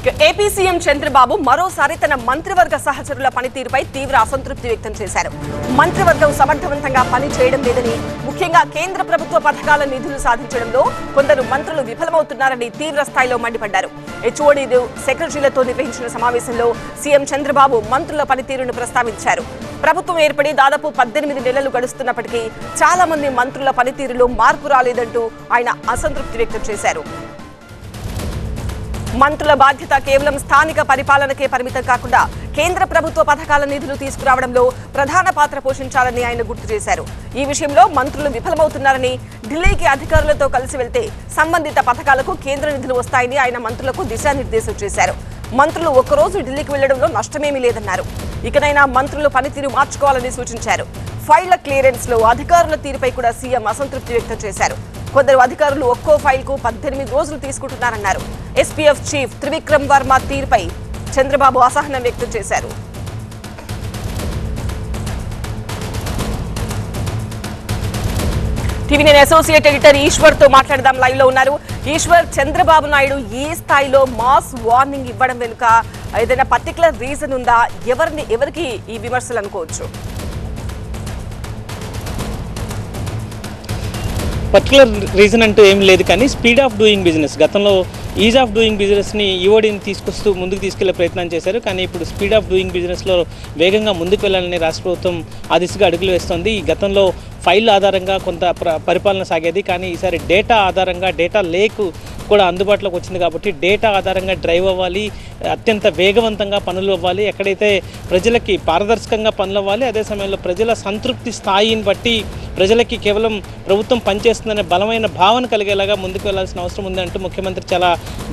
ఇక AP CM Chandrababu మరోసారి తన మంత్రివర్గ సహచరుల పనితీరుపై తీవ్ర అసంతృప్తి వ్యక్తం చేశారు. మంత్రివర్గం సమర్థవంతంగా పని చేయడం లేదని ముఖ్యంగా కేంద్ర ప్రభుత్వ పథకాల నిధులు సాధించడంలో కొందరు మంత్రులు విఫలమవుతున్నారని తీవ్ర స్థాయిలో మండిపడ్డారు. హెచ్ఓడీలు సెక్రటరీలతో నిర్వహించిన సమావేశంలో సీఎం చంద్రబాబు మంత్రుల పనితీరును ప్రస్తావించారు. ప్రభుత్వం ఏర్పడి దాదాపు పద్దెనిమిది నెలలు గడుస్తున్నప్పటికీ చాలా మంది మంత్రుల పనితీరులో మార్పు రాలేదంటూ ఆయన అసంతృప్తి వ్యక్తం చేశారు. మంత్రుల బాధ్యత కేవలం స్థానిక పరిపాలనకే పరిమితం కాకుండా కేంద్ర ప్రభుత్వ పథకాల నిధులు తీసుకురావడంలో ప్రధాన పాత్ర పోషించాలని ఆయన గుర్తు చేశారు. ఈ విషయంలో మంత్రులు విఫలమవుతున్నారని ఢిల్లీకి అధికారులతో కలిసి వెళ్తే సంబంధిత పథకాలకు కేంద్ర నిధులు వస్తాయని ఆయన మంత్రులకు దిశానిర్దేశం చేశారు. మంత్రులు ఒక్కరోజు ఢిల్లీకి వెళ్ళడంలో నష్టమేమీ లేదన్నారు. ఇకనైనా మంత్రులు పనితీరు మార్చుకోవాలని సూచించారు. ఫైళ్ళ క్లియరెన్స్లో అధికారుల తీరుపై కూడా సీఎం అసంతృప్తి వ్యక్తం చేశారు. కొందరు అధికారులు ఒక్కో ఫైల్కు పద్దెనిమిది రోజులు తీసుకుంటున్నారన్నారు. ఎస్పీఎఫ్ చీఫ్ త్రివిక్రమ్ వర్మ తీరుపై చంద్రబాబు అసహనం వ్యక్తం చేశారు. టీవీ నేను అసోసియేట్ ఎడిటర్ ఈశ్వర్తో మాట్లాడదాం. లైవ్లో ఉన్నారు. ఈశ్వర్ చంద్రబాబు నాయుడు ఏ స్థాయిలో మాస్ వార్నింగ్ ఇవ్వడం వెనుక ఏదైనా పర్టికులర్ రీజన్ ఉందా? ఎవరిని ఎవరికి ఈ విమర్శలు అనుకోవచ్చు? పర్టికులర్ రీజన్ అంటూ ఏం లేదు కానీ స్పీడ్ ఆఫ్ డూయింగ్ బిజినెస్ గతంలో ఈజ్ ఆఫ్ డూయింగ్ బిజినెస్ని ఈఓడిని తీసుకొస్తూ ముందుకు తీసుకెళ్ళే ప్రయత్నం చేశారు కానీ ఇప్పుడు స్పీడ్ ఆఫ్ డూయింగ్ బిజినెస్లో వేగంగా ముందుకు వెళ్ళాలని రాష్ట్ర ప్రభుత్వం ఆ దిశగా అడుగులు వేస్తోంది. ఈ గతంలో ఫైల్ ఆధారంగా కొంత ప్ర- పరిపాలన సాగేది. కానీ ఈసారి డేటా ఆధారంగా డేటా లేక్ కూడా అందుబాటులోకి వచ్చింది కాబట్టి డేటా ఆధారంగా డ్రైవ్ అవ్వాలి. అత్యంత వేగవంతంగా పనులు అవ్వాలి. ఎక్కడైతే ప్రజలకి పారదర్శకంగా పనులు అవ్వాలి అదే సమయంలో ప్రజల సంతృప్తి స్థాయిని బట్టి ప్రజలకి కేవలం ప్రభుత్వం పనిచేస్తుందనే బలమైన భావన కలిగేలాగా ముందుకు వెళ్ళాల్సిన అవసరం ఉంది అంటూ ముఖ్యమంత్రి చాలా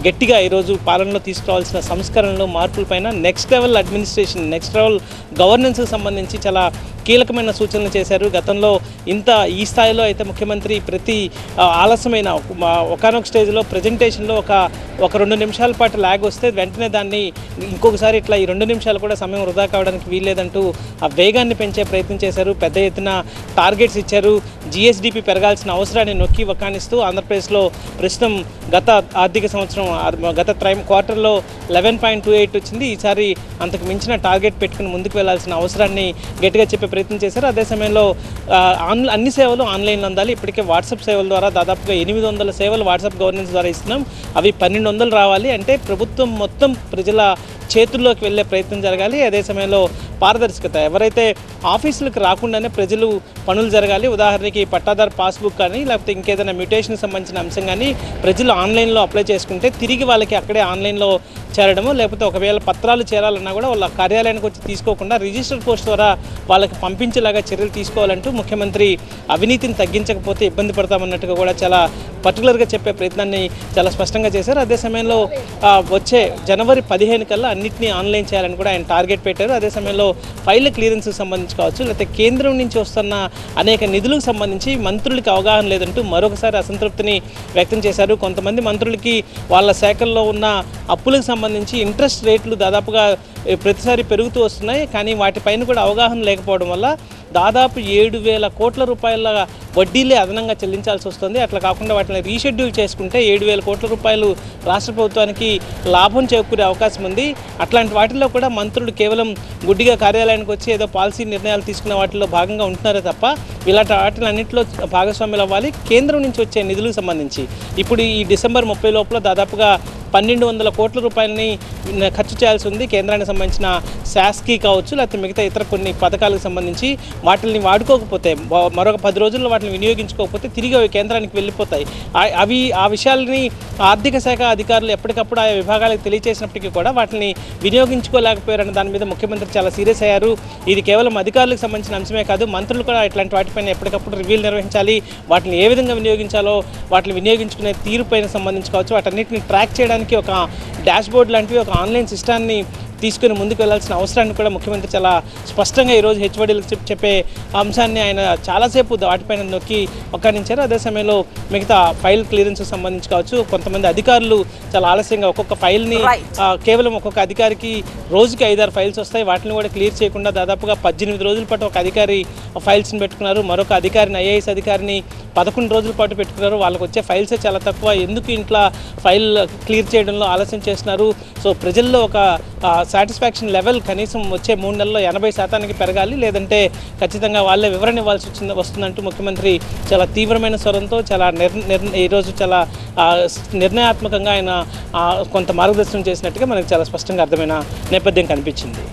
గట్టిగా ఈరోజు పాలనలో తీసుకురావాల్సిన సంస్కరణలు మార్పులపైన next level administration next level గవర్నెన్స్కి సంబంధించి చాలా కీలకమైన సూచనలు చేశారు. గతంలో ఇంత ఈ స్థాయిలో అయితే ముఖ్యమంత్రి ప్రతి ఆలస్యమైన ఒకనొక స్టేజ్లో ప్రజెంటేషన్లో ఒక ఒక రెండు నిమిషాల పాటు ల్యాగ్ వస్తే వెంటనే దాన్ని ఇంకొకసారి ఇట్లా ఈ రెండు నిమిషాలు కూడా సమయం వృధా కావడానికి వీల్లేదంటూ ఆ వేగాన్ని పెంచే ప్రయత్నం చేశారు. పెద్ద ఎత్తున టార్గెట్స్ ఇచ్చారు. జిఎస్డిపి పెరగాల్సిన అవసరాన్ని నొక్కి వకానిస్తూ ఆంధ్రప్రదేశ్లో ప్రస్తుతం గత ఆర్థిక సంవత్సరం గత ట్రైమ్ క్వార్టర్లో లెవెన్ పాయింట్ టూ ఎయిట్ వచ్చింది. ఈసారి అంతకు మించిన టార్గెట్ పెట్టుకుని ముందుకు వెళ్ళాల్సిన అవసరాన్ని గట్టిగా చెప్పే ప్రయత్నం చేశారు. అదే సమయంలో ఆన్ అన్ని సేవలు ఆన్లైన్లో అందాలి. ఇప్పటికే వాట్సాప్ సేవల ద్వారా దాదాపుగా ఎనిమిది వందల సేవలు వాట్సాప్ గవర్నెన్స్ ద్వారా ఇస్తున్నాం. అవి పన్నెండు వందలు రావాలి. అంటే ప్రభుత్వం మొత్తం ప్రజల చేతుల్లోకి వెళ్ళే ప్రయత్నం జరగాలి. అదే సమయంలో పారదర్శకత. ఎవరైతే ఆఫీసులకు రాకుండానే ప్రజలు పనులు జరగాలి ఉదాహరణకి పట్టాదారు పాస్బుక్ కానీ లేకపోతే ఇంకేదైనా మ్యూటేషన్కి సంబంధించిన అంశం కానీ ప్రజలు ఆన్లైన్లో అప్లై చేసుకుంటే తిరిగి వాళ్ళకి అక్కడే ఆన్లైన్లో చేరడము లేకపోతే ఒకవేళ పత్రాలు చేరాలన్నా కూడా వాళ్ళ కార్యాలయానికి వచ్చి తీసుకోకుండా రిజిస్టర్ పోస్ట్ ద్వారా వాళ్ళకి పంపించేలాగా చర్యలు తీసుకోవాలంటూ ముఖ్యమంత్రి అవినీతిని తగ్గించకపోతే ఇబ్బంది పడతామన్నట్టుగా కూడా చాలా పర్టికులర్గా చెప్పే ప్రయత్నాన్ని చాలా స్పష్టంగా చేశారు. అదే సమయంలో వచ్చే జనవరి పదిహేను కల్లా అన్నింటినీ ఆన్లైన్ చేయాలని కూడా ఆయన టార్గెట్ పెట్టారు. అదే సమయంలో ఫైల్ క్లియరెన్స్కి సంబంధించి కావచ్చు లేకపోతే కేంద్రం నుంచి వస్తున్న అనేక నిధులకు సంబంధించి మంత్రులకి అవగాహన లేదంటూ మరొకసారి అసంతృప్తిని వ్యక్తం చేశారు. కొంతమంది మంత్రులకి వాళ్ళ శాఖల్లో ఉన్న అప్పులకు సంబంధించి ఇంట్రెస్ట్ రేట్లు దాదాపుగా ప్రతిసారి పెరుగుతూ వస్తున్నాయి. కానీ వాటిపైన కూడా అవగాహన లేకపోవడం వల్ల దాదాపు ఏడు వేల కోట్ల రూపాయల వడ్డీలే అదనంగా చెల్లించాల్సి వస్తుంది. అట్లా కాకుండా వాటిని రీషెడ్యూల్ చేసుకుంటే ఏడు వేల కోట్ల రూపాయలు రాష్ట్ర ప్రభుత్వానికి లాభం చేకూరే అవకాశం ఉంది. అట్లాంటి వాటిల్లో కూడా మంత్రులు కేవలం గుడ్డిగా కార్యాలయానికి వచ్చి ఏదో పాలసీ నిర్ణయాలు తీసుకునే వాటిలో భాగంగా ఉంటున్నారే తప్ప ఇలాంటి వాటిలన్నింటిలో భాగస్వాములు అవ్వాలి. కేంద్రం నుంచి వచ్చే నిధులకు సంబంధించి. ఇప్పుడు ఈ డిసెంబర్ ముప్పై లోపల దాదాపుగా పన్నెండు వందల కోట్ల రూపాయలని ఖర్చు చేయాల్సి ఉంది. కేంద్రానికి సంబంధించిన శాస్కి కావచ్చు లేకపోతే మిగతా ఇతర కొన్ని పథకాలకు సంబంధించి వాటిని వాడుకోకపోతే మరొక పది రోజుల్లో వాటిని వినియోగించుకోకపోతే తిరిగి అవి కేంద్రానికి వెళ్ళిపోతాయి. అవి ఆ విషయాలని ఆర్థిక శాఖ అధికారులు ఎప్పటికప్పుడు ఆయా విభాగాలకు తెలియచేసినప్పటికీ కూడా వాటిని వినియోగించుకోలేకపోయారన్న దాని మీద ముఖ్యమంత్రి చాలా సీరియస్ అయ్యారు. ఇది కేవలం అధికారులకు సంబంధించిన అంశమే కాదు మంత్రులు కూడా ఇట్లాంటి వాటిపైన ఎప్పటికప్పుడు రివ్యూలు నిర్వహించాలి. వాటిని ఏ విధంగా వినియోగించాలో వాటిని వినియోగించుకునే తీరుపైన సంబంధించి కావచ్చు వాటన్నిటిని ట్రాక్ చేయడానికి ఒక డాష్ బోర్డ్ లాంటివి ఒక ఆన్లైన్ సిస్టాన్ని తీసుకుని ముందుకు వెళ్ళాల్సిన అవసరాన్ని కూడా ముఖ్యమంత్రి చాలా స్పష్టంగా ఈరోజు హెచ్ఓడీలకు చెప్ చెప్పే అంశాన్ని ఆయన చాలాసేపు వాటిపైన నొక్కి ఒక్కడించారు అదే సమయంలో మిగతా ఫైల్ క్లియరెన్స్ సంబంధించి కావచ్చు కొంతమంది అధికారులు చాలా ఆలస్యంగా ఒక్కొక్క ఫైల్ని కేవలం ఒక్కొక్క అధికారికి రోజుకి ఐదారు ఫైల్స్ వస్తాయి. వాటిని కూడా క్లియర్ చేయకుండా దాదాపుగా పద్దెనిమిది రోజుల పాటు ఒక అధికారి ఫైల్స్ని పెట్టుకున్నారు. మరొక అధికారిని ఐఏఎస్ అధికారిని పదకొండు రోజుల పాటు పెట్టుకున్నారు. వాళ్ళకి వచ్చే ఫైల్సే చాలా తక్కువ. ఎందుకు ఇంట్లో ఫైల్ క్లియర్ చేయడంలో ఆలస్యం చేస్తున్నారు? సో ప్రజల్లో ఒక సాటిస్ఫాక్షన్ లెవెల్ కనీసం వచ్చే మూడు నెలల్లో ఎనభై శాతానికి పెరగాలి లేదంటే ఖచ్చితంగా వాళ్ళే వివరణ ఇవ్వాల్సి వచ్చింది వస్తుందంటూ ముఖ్యమంత్రి చాలా తీవ్రమైన స్వరంతో చాలా నిర్ ఈరోజు చాలా నిర్ణయాత్మకంగా ఆయన కొంత మార్గదర్శనం చేసినట్టుగా మనకు చాలా స్పష్టంగా అర్థమైన నేపథ్యం కనిపించింది.